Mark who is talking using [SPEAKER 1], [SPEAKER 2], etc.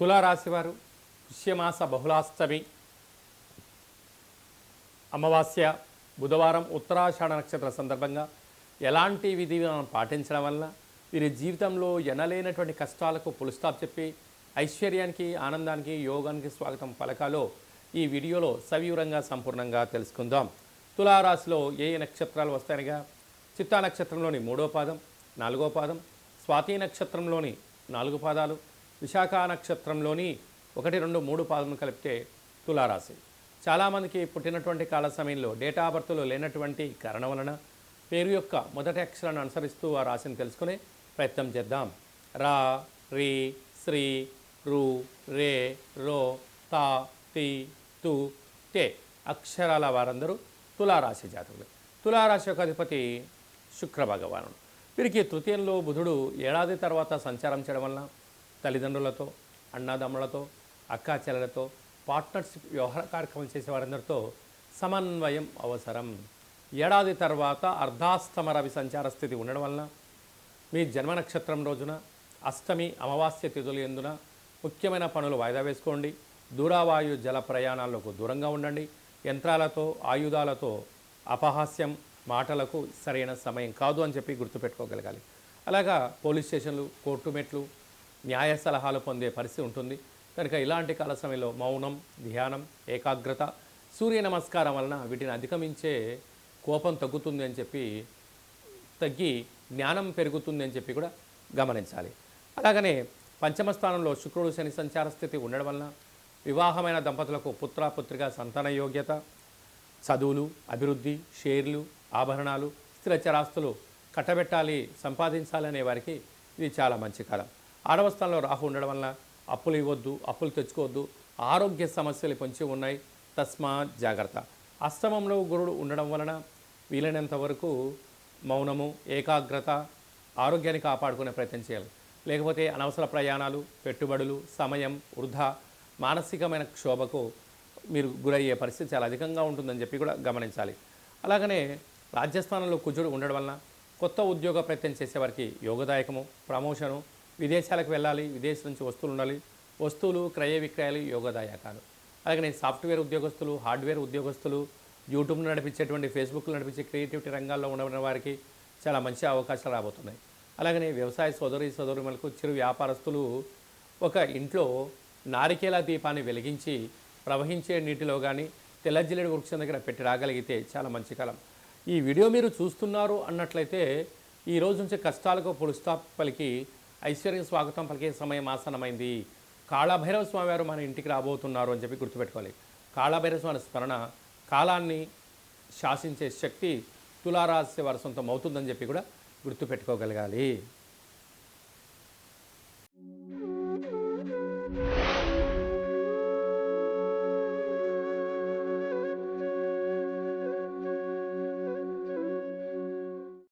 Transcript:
[SPEAKER 1] తులారాశివారు పుష్యమాస బహుళాష్టమి అమావాస్య బుధవారం ఉత్తరాషాఢ నక్షత్ర సందర్భంగా ఎలాంటి విధి మనం పాటించడం వల్ల వీరి జీవితంలో ఎనలేనటువంటి కష్టాలకు పులుస్తాప్ చెప్పి ఐశ్వర్యానికి ఆనందానికి యోగానికి స్వాగతం పలకాలో ఈ వీడియోలో సవివరంగా సంపూర్ణంగా తెలుసుకుందాం. తులారాశిలో ఏ నక్షత్రాలు వస్తాయనగా చిత్తా నక్షత్రంలోని మూడో పాదం నాలుగో పాదం స్వాతి నక్షత్రంలోని నాలుగు పాదాలు విశాఖ నక్షత్రంలోని ఒకటి రెండు మూడు పాదములు కలిపితే తులారాశి. చాలామందికి పుట్టినటువంటి కాల సమయంలో డేటా ఆఫ్ బర్త్లో లేనటువంటి కారణం వలన పేరు యొక్క మొదటి అక్షరాన్ని అనుసరిస్తూ ఆ రాశిని తెలుసుకునే ప్రయత్నం చేద్దాం. రా రి శ్రీ రు రే రో తా తి తు టే అక్షరాల వారందరూ తులారాశి జాతకులు. తులారాశి యొక్క అధిపతి శుక్ర భగవానుడు. వీరికి తృతీయంలో బుధుడు ఏడాది తర్వాత సంచారం చేయడం వలన తల్లిదండ్రులతో అన్నాదమ్ములతో అక్కా చెల్లెలతో పార్ట్నర్షిప్ వ్యవహార కార్యక్రమం చేసే వారందరితో సమన్వయం అవసరం. ఏడాది తర్వాత అర్ధాస్తమ రవి సంచార స్థితి ఉండడం వలన మీ జన్మ నక్షత్రం రోజున అష్టమి అమావాస్య తిథులు ఎందున ముఖ్యమైన పనులు వాయిదా వేసుకోండి. దూరావాయు జల ప్రయాణాలకు దూరంగా ఉండండి. యంత్రాలతో ఆయుధాలతో అపహాస్యం మాటలకు సరైన సమయం కాదు అని చెప్పి గుర్తుపెట్టుకోగలగాలి. అలాగా పోలీస్ స్టేషన్లు కోర్టు మెట్లు న్యాయ సలహాలు పొందే పరిస్థితి ఉంటుంది. కనుక ఇలాంటి కాల సమయంలో మౌనం ధ్యానం ఏకాగ్రత సూర్య నమస్కారం వలన వీటిని అధిగమించే కోపం తగ్గుతుంది అని చెప్పి తగ్గి జ్ఞానం పెరుగుతుంది అని చెప్పి కూడా గమనించాలి. అలాగనే పంచమ స్థానంలో శుక్రుడు శని సంచార స్థితి ఉండడం వలన వివాహమైన దంపతులకు పుత్ర పుత్రిక సంతాన యోగ్యత చదువులు అభివృద్ధి షేర్లు ఆభరణాలు స్థిర చరాస్తులు కట్టబెట్టాలి సంపాదించాలి అనే వారికి ఇది చాలా మంచి కాలం. ఆరవ స్థానంలో రాహు ఉండడం వలన అప్పులు ఇవ్వద్దు అప్పులు తెచ్చుకోవద్దు ఆరోగ్య సమస్యలు పొంచి ఉన్నాయి తస్మాత్ జాగ్రత్త. అష్టమంలో గురుడు ఉండడం వలన వీలైనంత వరకు మౌనము ఏకాగ్రత ఆరోగ్యాన్ని కాపాడుకునే ప్రయత్నం చేయాలి. లేకపోతే అనవసర ప్రయాణాలు పెట్టుబడులు సమయం వృధా మానసికమైన క్షోభకు మీరు గురయ్యే పరిస్థితి చాలా అధికంగా ఉంటుందని చెప్పి కూడా గమనించాలి. అలాగనే రాజ్యస్థానంలో కుజుడు ఉండడం వలన కొత్త ఉద్యోగ ప్రయత్నం చేసేవారికి యోగదాయకము ప్రమోషను విదేశాలకు వెళ్ళాలి విదేశం నుంచి వస్తువులు ఉండాలి వస్తువులు క్రయ విక్రయాలు యోగదాయకాలు. అలాగనే సాఫ్ట్వేర్ ఉద్యోగస్తులు హార్డ్వేర్ ఉద్యోగస్తులు యూట్యూబ్ను నడిపించేటువంటి ఫేస్బుక్లు నడిపించే క్రియేటివిటీ రంగాల్లో ఉన్న వారికి చాలా మంచి అవకాశాలు రాబోతున్నాయి. అలాగనే వ్యవసాయ సోదరి సోదరులకు చిరు వ్యాపారస్తులు ఒక ఇంట్లో నారికేల దీపాన్ని వెలిగించి ప్రవహించే నీటిలో కానీ తెల్లజిల్లెడు వృక్షం దగ్గర పెట్టి రాగలిగితే చాలా మంచి కాలం. ఈ వీడియో మీరు చూస్తున్నారు అన్నట్లయితే ఈ రోజు నుంచి కష్టాలకు పొడి పలికి ఐశ్వర్య స్వాగతం పలికే సమయం ఆసనమైంది కాళభైరవ స్వామి వారు మన ఇంటికి రాబోతున్నారు అని చెప్పి గుర్తుపెట్టుకోవాలి. కాళభైరవ స్వామి స్మరణ కాలాన్ని శాసించే శక్తి తులారాశి వారి సొంతం అవుతుందని చెప్పి కూడా గుర్తుపెట్టుకోగలగాలి.